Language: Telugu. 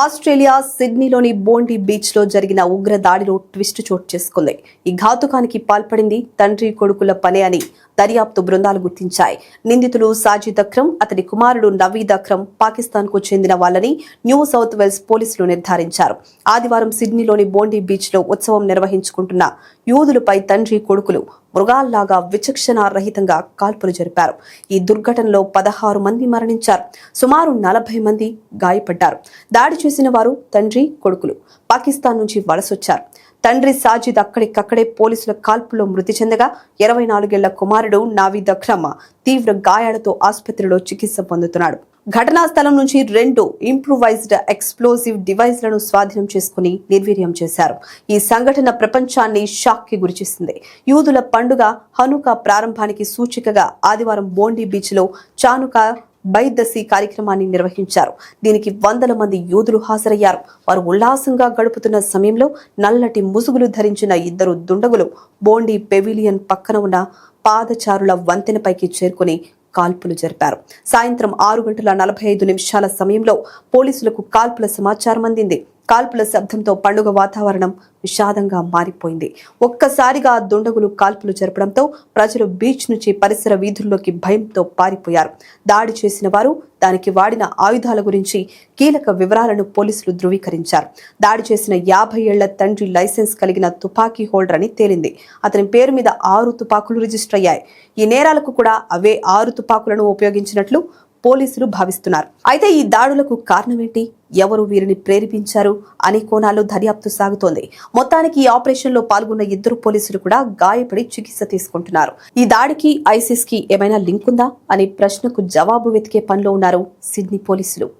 ఆస్ట్రేలియా సిడ్నీలోని బోండి బీచ్లో జరిగిన ఉగ్ర దాడిలో ట్విస్ట్ చోటు చేసుకుంది. ఈ ఘాతుకానికి పాల్పడింది తండ్రి కొడుకుల పనే అని దర్యాప్తు బృందాలు గుర్తించాయి. నిందితులు సాజిద్ అక్రమ్ అతని కుమారుడు నవీద్ అక్రమ్ పాకిస్తాన్కు చెందిన వాళ్ళని న్యూ సౌత్ వెల్స్ పోలీసులు నిర్ధారించారు. ఆదివారం సిడ్నీలోని బోండి బీచ్లో ఉత్సవం నిర్వహించుకుంటున్న యూదులపై తండ్రి కొడుకులు మృగాల్లాగా విచక్షణ రహితంగా కాల్పులు జరిపారు. ఈ దుర్ఘటనలో పదహారు మంది మరణించారు. సుమారు నలభై మంది గాయపడ్డారు. దాడి చేసిన వారు తండ్రి కొడుకులు. పాకిస్తాన్ నుంచి వలసొచ్చారు. తండ్రి సాజిద్ అక్కడికక్కడే పోలీసుల కాల్పులో మృతి చెందగా ఇరవై నాలుగేళ్ళ కుమారుడు నావీద్ అక్రమ్ తీవ్ర గాయాలతో ఆసుపత్రిలో చికిత్స పొందుతున్నాడు. ఘటనా స్థలం నుంచి రెండు ఇంప్రూవైజ్డ్ ఎక్స్ప్లోజివ్ డివైస్లను స్వాధీనం చేసుకుని నిర్వీర్యం చేశారు. ఈ సంఘటన ప్రపంచాన్ని షాక్కి గురిచేసింది యూదుల పండుగ హనుక ప్రారంభానికి సూచికగా ఆదివారం బోండి బీచ్లో చానుక బైదసి కార్యక్రమాన్ని నిర్వహించారు. దీనికి వందల మంది యోధులు హాజరయ్యారు. వారు ఉల్లాసంగా గడుపుతున్న సమయంలో నల్లటి ముసుగులు ధరించిన ఇద్దరు దుండగులు బోండి పెవిలియన్ పక్కన ఉన్న పాదచారుల వంతెనపైకి చేరుకుని కాల్పులు జరిపారు. సాయంత్రం ఆరు గంటల నలభై ఐదు నిమిషాల సమయంలో పోలీసులకు కాల్పుల సమాచారం అందింది. కాల్పుల శబ్దంతో పండుగ వాతావరణం విషాదంగా మారిపోయింది. ఒక్కసారిగా దుండగులు కాల్పులు జరపడంతో ప్రజలు బీచ్ నుంచి పరిసర వీధుల్లోకి భయంతో పారిపోయారు. దాడి చేసిన వారు దానికి వాడిన ఆయుధాల గురించి కీలక వివరాలను పోలీసులు ధృవీకరించారు. దాడి చేసిన యాభై ఏళ్ళ తండ్రి లైసెన్స్ కలిగిన తుపాకీ హోల్డర్ అని తేలింది. అతని పేరు మీద ఆరు తుపాకులు రిజిస్టర్ అయ్యాయి. ఈ నేరాలకు కూడా అవే ఆరు తుపాకులను ఉపయోగించినట్లు పోలీసులు భావిస్తున్నారు. అయితే ఈ దాడులకు కారణమేంటి? ఎవరు వీరిని ప్రేరేపించారు? అనే కోణాల్లో దర్యాప్తు సాగుతోంది. మొత్తానికి ఈ ఆపరేషన్లో పాల్గొన్న ఇద్దరు పోలీసులు కూడా గాయపడి చికిత్స తీసుకుంటున్నారు. ఈ దాడికి ఐసిస్కి ఏమైనా లింక్ ఉందా? అనే ప్రశ్నకు జవాబు వెతికే పనిలో ఉన్నారు సిడ్నీ పోలీసులు.